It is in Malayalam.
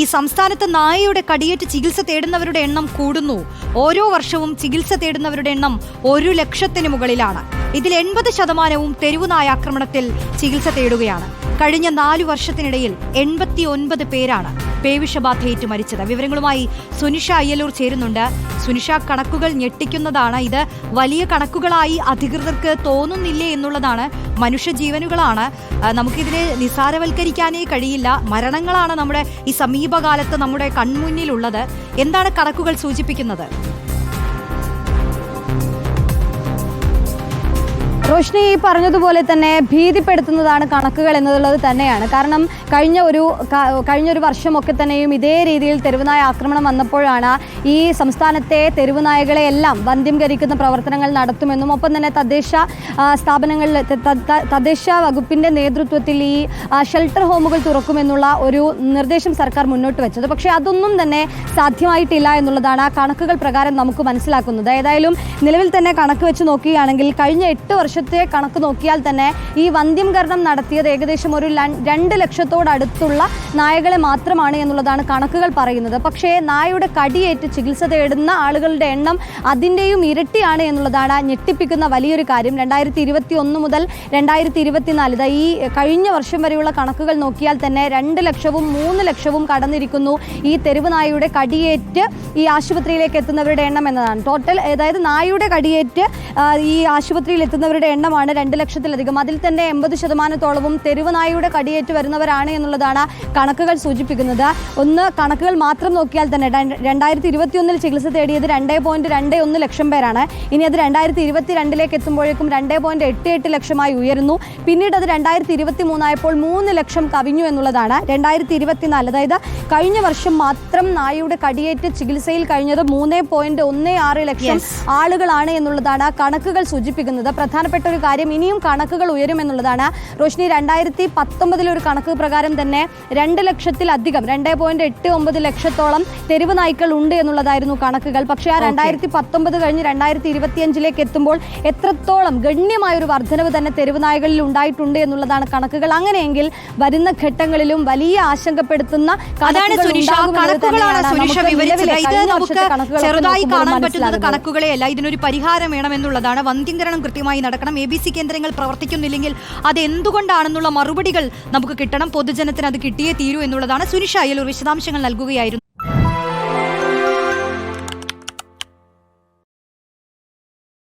ഈ സംസ്ഥാനത്ത് നായയുടെ കടിയേറ്റ് ചികിത്സ തേടുന്നവരുടെ എണ്ണം കൂടുന്നു. ഓരോ വർഷവും ചികിത്സ തേടുന്നവരുടെ എണ്ണം ഒരു ലക്ഷത്തിന് മുകളിലാണ്. ഇതിൽ എൺപത് ശതമാനവും തെരുവുനായ ആക്രമണത്തിൽ ചികിത്സ തേടുകയാണ്. കഴിഞ്ഞ നാലു വർഷത്തിനിടയിൽ എൺപത്തി ഒൻപത് പേരാണ് പേവിഷബാധയേറ്റ് മരിച്ചത് വിവരങ്ങളുമായി സുനിഷ അയ്യലൂർ ചേരുന്നുണ്ട്. സുനിഷ കണക്കുകൾ ഞെട്ടിക്കുന്നതാണ് ഇത്. വലിയ കണക്കുകളായി അധികൃതർക്ക് തോന്നുന്നില്ലേ എന്നുള്ളതാണ് മനുഷ്യജീവനുകളാണ്. നമുക്കിതിനെ നിസാരവൽക്കരിക്കാനേ കഴിയില്ല. മരണങ്ങളാണ് നമ്മുടെ ഈ സമീപകാലത്ത് നമ്മുടെ കൺമുന്നിലുള്ളത്. എന്താണ് കണക്കുകൾ സൂചിപ്പിക്കുന്നത്? റോഷ്നി ഈ പറഞ്ഞതുപോലെ തന്നെ ഭീതിപ്പെടുത്തുന്നതാണ് കണക്കുകൾ എന്നുള്ളത് തന്നെയാണ്. കാരണം കഴിഞ്ഞ ഒരു കഴിഞ്ഞ ഒരു വർഷമൊക്കെ തന്നെയും ഇതേ രീതിയിൽ തെരുവുനായ ആക്രമണം വന്നപ്പോഴാണ് ഈ സംസ്ഥാനത്തെ തെരുവുനായകളെ എല്ലാം വന്ധ്യംകരിക്കുന്ന പ്രവർത്തനങ്ങൾ നടത്തുമെന്നും ഒപ്പം തന്നെ തദ്ദേശ സ്ഥാപനങ്ങളിൽ തദ്ദേശ വകുപ്പിന്റെ നേതൃത്വത്തിൽ ഈ ഷെൽട്ടർ ഹോമുകൾ തുറക്കുമെന്നുള്ള ഒരു നിർദ്ദേശം സർക്കാർ മുന്നോട്ട് വെച്ചത്. പക്ഷേ അതൊന്നും തന്നെ സാധ്യമായിട്ടില്ല എന്നുള്ളതാണ് ആ കണക്കുകൾ പ്രകാരം നമുക്ക് മനസ്സിലാക്കുന്നത്. ഏതായാലും നിലവിൽ തന്നെ കണക്ക് വെച്ച് നോക്കുകയാണെങ്കിൽ കഴിഞ്ഞ എട്ട് വർഷത്തെ കണക്ക് നോക്കിയാൽ തന്നെ ഈ വന്ധ്യംകരണം നടത്തിയത് ഏകദേശം ഒരു രണ്ട് ലക്ഷത്തോടടുത്തുള്ള നായകളെ മാത്രമാണ് എന്നുള്ളതാണ് കണക്കുകൾ പറയുന്നത്. പക്ഷേ നായയുടെ കടിയേറ്റ് ചികിത്സ തേടുന്ന ആളുകളുടെ എണ്ണം അതിന്റെയും ഇരട്ടിയാണ് എന്നുള്ളതാണ് ഞെട്ടിപ്പിക്കുന്ന വലിയൊരു കാര്യം. രണ്ടായിരത്തി ഇരുപത്തി ഒന്ന് മുതൽ രണ്ടായിരത്തി ഇരുപത്തിനാല് ഇതാ ഈ കഴിഞ്ഞ വർഷം വരെയുള്ള കണക്കുകൾ നോക്കിയാൽ തന്നെ രണ്ട് ലക്ഷവും മൂന്ന് ലക്ഷവും കടന്നിരിക്കുന്നു ഈ തെരുവ് നായയുടെ കടിയേറ്റ് ഈ ആശുപത്രിയിലേക്ക് എത്തുന്നവരുടെ എണ്ണം എന്നതാണ്. ടോട്ടൽ അതായത് നായയുടെ കടിയേറ്റ് ഈ ആശുപത്രിയിൽ എത്തുന്നവരുടെ എണ്ണമാണ് രണ്ട് ലക്ഷത്തിലധികം. അതിൽ തന്നെ എൺപത് ശതമാനത്തോളവും തെരുവ് നായയുടെ കടിയേറ്റ് വരുന്നവരാണ് എന്നുള്ളതാണ് കണക്കുകൾ സൂചിപ്പിക്കുന്നത്. ഒന്ന് കണക്കുകൾ മാത്രം നോക്കിയാൽ തന്നെ രണ്ട്- രണ്ടായിരത്തി ഇരുപത്തിയൊന്നിൽ ചികിത്സ തേടിയത് രണ്ടേ പോയിന്റ് രണ്ട് ഒന്ന് ലക്ഷം പേരാണ്. ഇനി അത് രണ്ടായിരത്തി ഇരുപത്തി രണ്ടിലേക്ക് എത്തുമ്പോഴേക്കും രണ്ടേ പോയിന്റ് എട്ട് എട്ട് ലക്ഷമായി ഉയരുന്നു. പിന്നീട് അത് രണ്ടായിരത്തി ഇരുപത്തി മൂന്നായപ്പോൾ മൂന്ന് ലക്ഷം കവിഞ്ഞു എന്നുള്ളതാണ്. രണ്ടായിരത്തി ഇരുപത്തിനാല് അതായത് കഴിഞ്ഞ വർഷം മാത്രം നായയുടെ കടിയേറ്റ് ചികിത്സയിൽ കഴിഞ്ഞത് മൂന്ന് പോയിന്റ് ഒന്ന് ആറ് ലക്ഷം ആളുകളാണ് എന്നുള്ളതാണ് കണക്കുകൾ സൂചിപ്പിക്കുന്നത്. പ്രധാനപ്പെട്ട ഒരു കാര്യം ഇനിയും കണക്കുകൾ ഉയരുമെന്നുള്ളതാണ്. റോഷ്നി രണ്ടായിരത്തി പത്തൊമ്പതിലെ ഒരു കണക്ക് പ്രകാരം തന്നെ രണ്ട് ലക്ഷത്തിലധികം രണ്ട് പോയിന്റ് എട്ട് ഒമ്പത് ലക്ഷത്തോളം തെരുവ് നായ്ക്കൾ ഉണ്ട് എന്നുള്ളതായിരുന്നു കണക്കുകൾ. പക്ഷേ ആ രണ്ടായിരത്തി പത്തൊമ്പത് കഴിഞ്ഞ് രണ്ടായിരത്തി ഇരുപത്തിയഞ്ചിലേക്ക് എത്തുമ്പോൾ എത്രത്തോളം ഗണ്യമായ ഒരു വർധനവ് തന്നെ തെരുവ് നായകളിൽ ഉണ്ടായിട്ടുണ്ട് എന്നുള്ളതാണ് കണക്കുകൾ. അങ്ങനെയെങ്കിൽ വരുന്ന ഘട്ടങ്ങളിലും വലിയ ആശങ്കപ്പെടുത്തുന്ന ചെറുതായി കാണാൻ പറ്റുന്നത്. കണക്കുകളെയല്ല. ഇതിനൊരു പരിഹാരം വേണമെന്നുള്ളതാണ്. വന്ധ്യംകരണം കൃത്യമായി നടക്കണം എ ബി സി കേന്ദ്രങ്ങൾ പ്രവർത്തിക്കുന്നില്ലെങ്കിൽ അത് എന്തുകൊണ്ടാണെന്നുള്ള മറുപടികൾ നമുക്ക് കിട്ടണം. പൊതുജനത്തിന് അത് കിട്ടിയേ തീരൂ എന്നുള്ളതാണ് സുനിഷ അയ്യലൂർ വിശദാംശങ്ങൾ നൽകുകയായിരുന്നു.